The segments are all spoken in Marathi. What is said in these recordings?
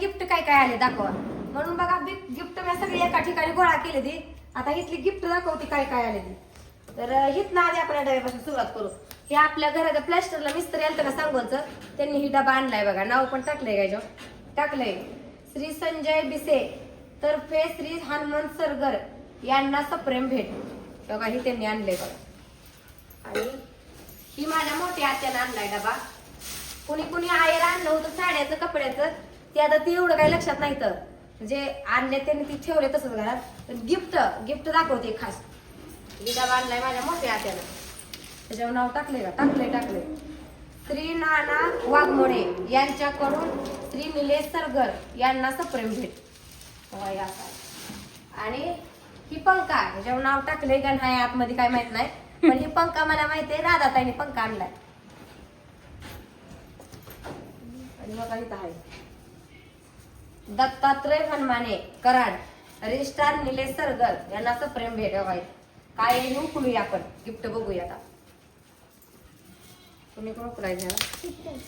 गिफ्ट काय काय आले दाखवा. म्हणून बघा गिफ्ट मी सगळी एका ठिकाणी गोळा केली ती. आता इथली गिफ्ट दाखवते काय काय आले ती. तर हिथनं आधी आपण या डब्यापासून सुरुवात करू. हे आपल्या घराच्या प्लॅस्टरला मिस्त्री आलं का सांगोचं त्यांनी ही डबा आणलाय बघा. नाव पण टाकलंय गायजो टाकलंय. श्री संजय बिसे तर्फे श्री हनुमंत सरगर यांना सप्रेम भेट. बघा ही त्यांनी आणलंय बघा. आणि ही माझ्या मोठ्या आत्यानं आणलाय डबा. कुणी कुणी आयर आणलं होतं साड्याचं कपड्याचं. ते आता ते एवढं काही लक्षात नाही तर. जे आणले त्यांनी ती ठेवले तसंच घरात. गिफ्ट गिफ्ट दाखवते खास. ही डबा आणलाय माझ्या मोठ्या आत्यानं. त्याच्यावर नाव टाकले का? टाकले टाकले श्री नाना वाघमोडे यांच्याकडून श्री निलेश सरगर यांना सप्रेम भेट. आणि ही पंखा ह्याच्यावर नाव टाकले का नाही आतमध्ये काय माहीत नाही. पण ही पंखा मला माहिती आहे राधाताईने पंखा आणलाय. आणि बघा आहे. दत्तात्रय हनुमाने कराड रजिस्ट्रार निलेश सरगर यांना सप्रेम भेट हवा आहे? काय हे उकलूया आपण गिफ्ट बघूया आता. तुम्ही कोण उकलायचं ह्याला?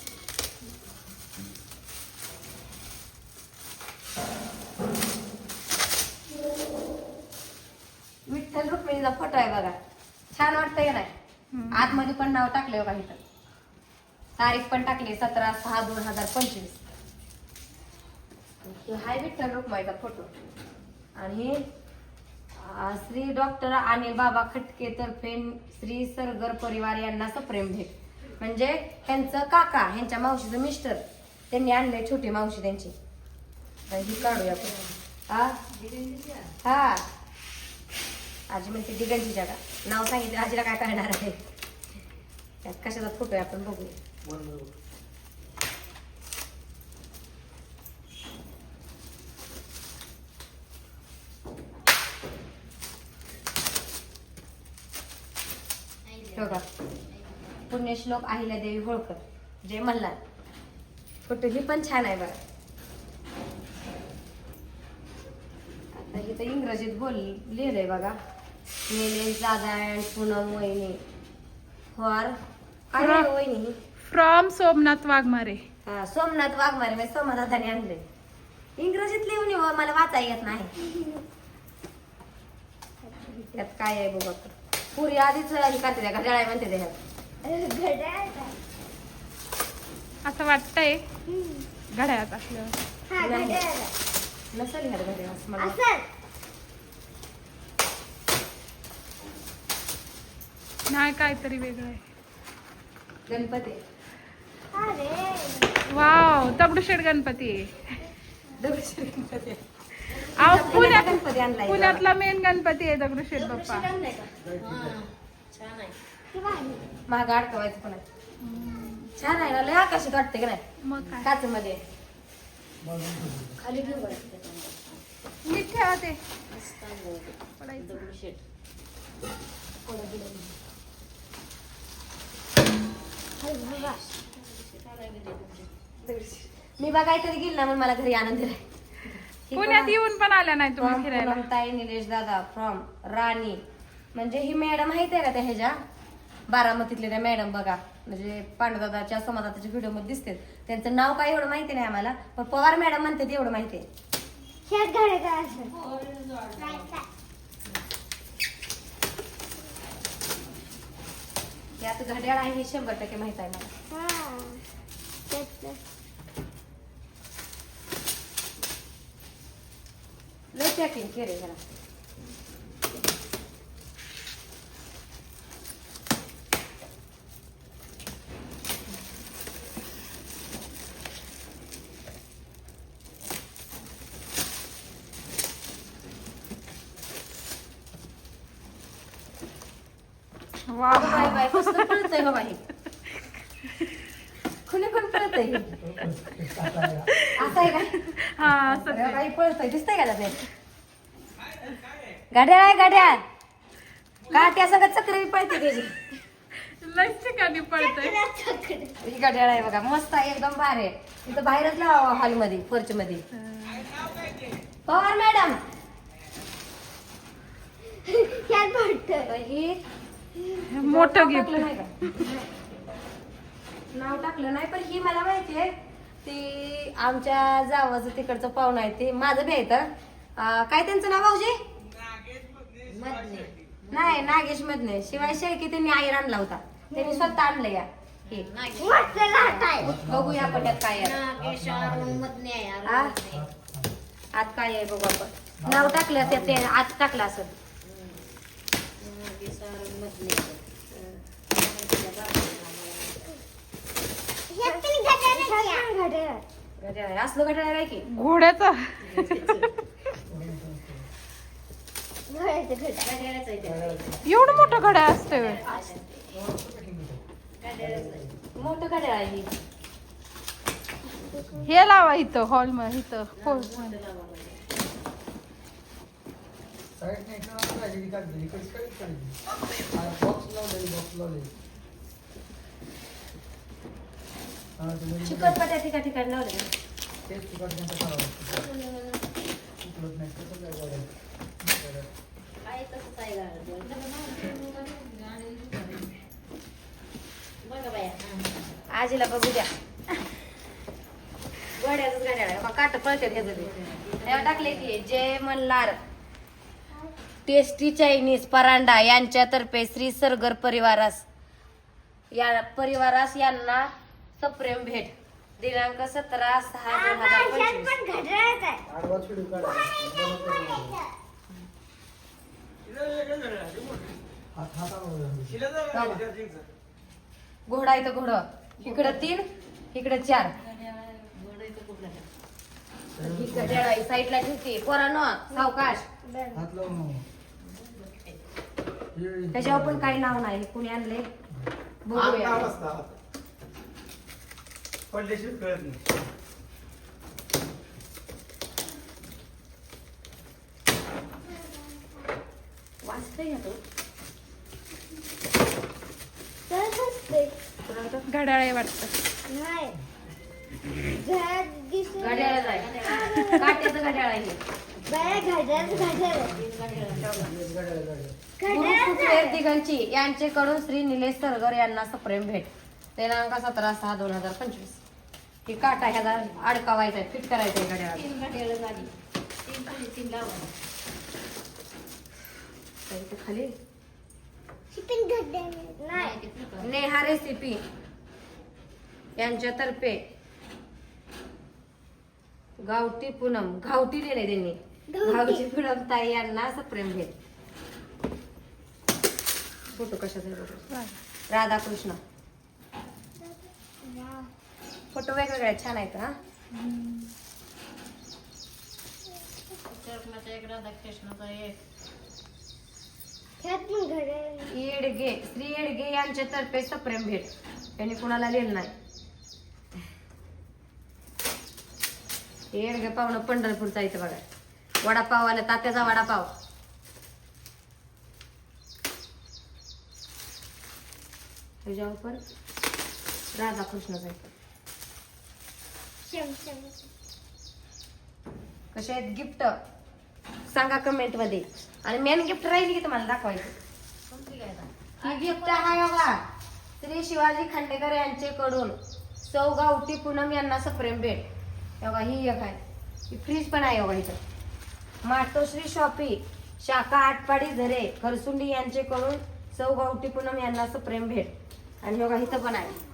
विठ्ठल रुक्मिणीचा फोटो आहे बघा. छान वाटतंय नाही? आतमध्ये पण नाव टाकले बघा इथं. तारीख पण टाकली सतरा सहा दोन हजार पंचवीस. हाय विठ्ठल रुक्माईचा फोटो. आणि श्री डॉक्टर अनिल बाबा खटके तर्फे श्री सरगर परिवार यांना सप्रेम भेट. म्हणजे त्यांचं काका ह्यांच्या मावशीचं मिस्टर त्यांनी आणले छोटी मावशी त्यांची. ही काढूया आपण हा हा. आजी म्हणते दिगंची जागा. नाव सांगितलं आजीला काय करणार आहे? त्यात कशाचा फोटो आहे आपण बघूया. बघा पुण्यश्लोक अहिल्यादेवी होळकर. जय मल्हार. फोटो ही पण छान आहे बघा. आता हे तर इंग्रजीत बोल लिहिलंय बघा. निलेश दादा अँड पूनम वहिनी फॉर काय वहिनी? ही? फ्रॉम सोमनाथ वाघमारे. हा सोमनाथ वाघमारे म्हणजे सोमनाथाने आणले इंग्रजीत लिहून येऊ मला वाचा येत नाही. त्यात काय आहे बघा पुरी आधीच हे करते त्या घड्याळ म्हणते त्या असं वाटतंय. घड्याळात असल्यावर. नाही. नसेल ह्यात घड्याळ असं मला. वाटतं. नाही काहीतरी वेगळं आहे. गणपती. वाव दगडूशेठ गणपती. आहे. दगडूशेठ गणपती. पुण्यात पुण्यात गणपती आणलाय पुण्यातला मेन गणपती आहे दगडूशेठ बाप्पा छान आहे महाग अडकवायचं पण. छान आहे ना लय आकाशात वाटते का नाही मग काय काच मध्ये खाली घेऊ. नीट ठेवा ते. दगडूशेठ. मी? दगडूशेठ. मी बघाय कधी गेली ना मग मला घरी आनंद दिलाय पुण्यात येऊन पण आल्या नाही तुम्ही फ्रॉम फिरायला. ताई निलेश दादा फ्रॉम राणी. म्हणजे ही मॅडम माहिती आहे का त्या ह्याच्या? बारामतीतल्या त्या मॅडम बघा. म्हणजे पांडुदादाच्या समाजाच्या व्हिडिओमध्ये दिसते त्यांचं नाव काय एवढं माहिती नाही आम्हाला पण पवार मॅडम म्हणते ते एवढं माहिती आहे. यात घड्याळ आहे हे शंभर टक्के माहीत आहे मला. लय पॅकिंग केले जरा वाव बाय बाय कसं पळतंय हो बाई कुणी पण पळतंय. असं आहे का? हा असं अरे बाई पळतंय. दिसतंय का गाड्या आहे गाड्या का त्या सगळं चक्र पळते त्याची. ठिकाणी पडतंय ही गाड्या आहे बघा मस्त आहे एकदम भारी आहे. इथं बाहेरच लावा हॉलमध्ये पर्च मध्ये पवार मॅडम ही मोठं गिफ्ट टाकलं नाही का? नाव टाकलं नाही पण ही मला माहिती आहे. ती आमच्या जावाचं तिकडचं पाहुणं आहे ते. माझं बी आहे तर अं, काय त्यांचं नाव भाऊजी? नाही नागेश मधने. शिवाय शेळकी त्यांनी आई आणला होता. त्यांनी स्वतः आणलं या. हे. बघूया आपण त्यात काय आहे. हा? आत काय आहे बघू आपण. नाव टाकलं त्यात ते आत टाकलं असं. घड्याळ आहे. असलं घड्याळ आहे की घोड्याचं घड्याळाचं आहे ते. एवढं मोठं घड्याळ असतं व्हय. मोठं घड्याळ आहे हे. हे लावा इथं हॉलमध्ये इथं hall मध्ये. ठिका ठिकाणी आजीला बघू द्या. गोड्याच गाड्या काट पळते टाकले की जय मल्हार टेस्टी चायनीज परांडा यांच्यातर्फे श्री सरगर परिवारास या परिवारास यांना सप्रेम भेट. दिनांक सतरा सहा दोन हजार पंचवीस. घोडा इथं घोडं. इकडं तीन इकडं चार. इकडे साईडला ठेवते पोरानो सावकाश. त्याच्यावर पण काही नाव नाही कुणी आणले बघूया. पडल्याशिवाय कळत नाही. वाचतंय ना तो? घड्याळ आहे. वाटतं काट्याचं घड्याळ आहे गुरु यांचेकडून श्री निलेश सरगर यांना सप्रेम भेट. दिनांक सतरा सहा दोन हजार पंचवीस. ही काटा ह्याला अडकावायचा आहे फिट करायचा आहे खाली नेहा. रेसिपी यांच्यातर्फे. गावठी पूनम. गावठी लिहिले त्यांनी. गावठी. पूनम ताई यांना सप्रेम भेट. फोटो कशाचा. राधाकृष्ण. फोटो वेगवेगळे आहेत, छान आहेत हा. येडगे श्री येडगे यांच्यातर्फे सप्रेम भेट. यांनी कुणाला लिहिलं नाही. येडगे पाहुणं पंढरपूरचा इथं बघा. वडापाव आला तात्याचा वडापाव. त्याच्यावर पण राधाकृष्णाचा इथं कसे आहेत? गिफ्ट सांगा कमेंटमध्ये. आणि मेन गिफ्ट राहिली की तुम्हाला दाखवायचं. ही गिफ्ट आहे बघा. श्री शिवाजी खांडेकर यांचेकडून सौ गावठी पूनम यांना सप्रेम भेट. बघा ही एक आहे. ही फ्रीज पण आहे बघा इथं. मातोश्री शॉपी शाखा आटपाडी झरे खरसुंडी यांचेकडून सौ गावठी पूनम यांना सप्रेम भेट. आणि बघा इथं पण आहे.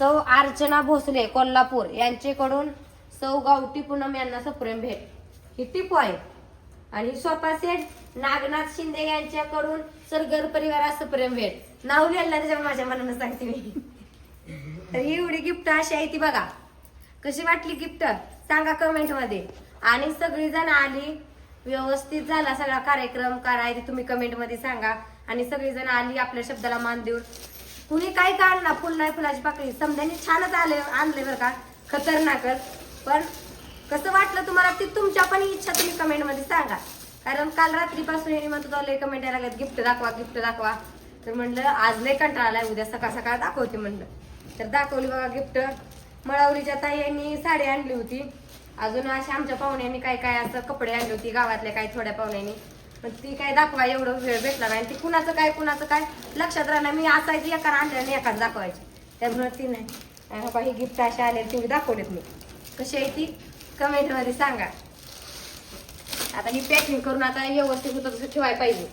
सौ अर्चना भोसले कोल्हापूर. यांचेकडून सौ गावठी पूनम यांना सप्रेम भेट. ही टिपो आहे. आणि सोफा सेट नागनाथ शिंदे यांच्याकडून सरगर परिवारात सप्रेम भेट. नाव लिहिलं त्याच्यामुळे माझ्या मनानं सांगते मी. तर ही एवढी गिफ्ट अशी आहे ती बघा. कशी वाटली गिफ्ट? सांगा कमेंटमध्ये. आणि सगळी जण आली व्यवस्थित झाला सगळा कार्यक्रम. काय तुम्ही कमेंटमध्ये सांगा. आणि सगळी जण आली आपल्या शब्दाला मान देऊन. कुणी काय काढला फुल नाही फुलाची पाकळी. समजाने छानच आले आणले बरं का. खतरनाकच पण कसं वाटलं तुम्हाला ती तुमच्या पण इच्छा तुम्ही कमेंटमध्ये सांगा. कारण काल रात्रीपासून यांनी म्हणत लय कमेंट यायला लागत गिफ्ट दाखवा गिफ्ट दाखवा. तर म्हणलं आज लय कंटाळा आलाय. उद्या सकाळ सकाळ दाखवते म्हणलं. तर दाखवली बघा गिफ्ट मळावलीच्या ताई यांनी साडी आणली होती. अजून अशा आमच्या पाहुण्यांनी काय काय असं कपडे आणले होते गावातल्या काही थोड्या पाहुण्यांनी. पण ती काय दाखवा एवढं वेळ भेटला नाही. ती कुणाचं काय कुणाचं काय लक्षात राहणार मी असायची एका आणलं आणि एकाच दाखवायची. त्यामुळे ती नाही. बाबा ही गिफ्ट अशी आले तुम्ही दाखवलेत मी कशी आहे ती? कमेंटमध्ये सांगा. आता ही पॅकिंग करून आता व्यवस्थित होतं तसं ठेवायला पाहिजे.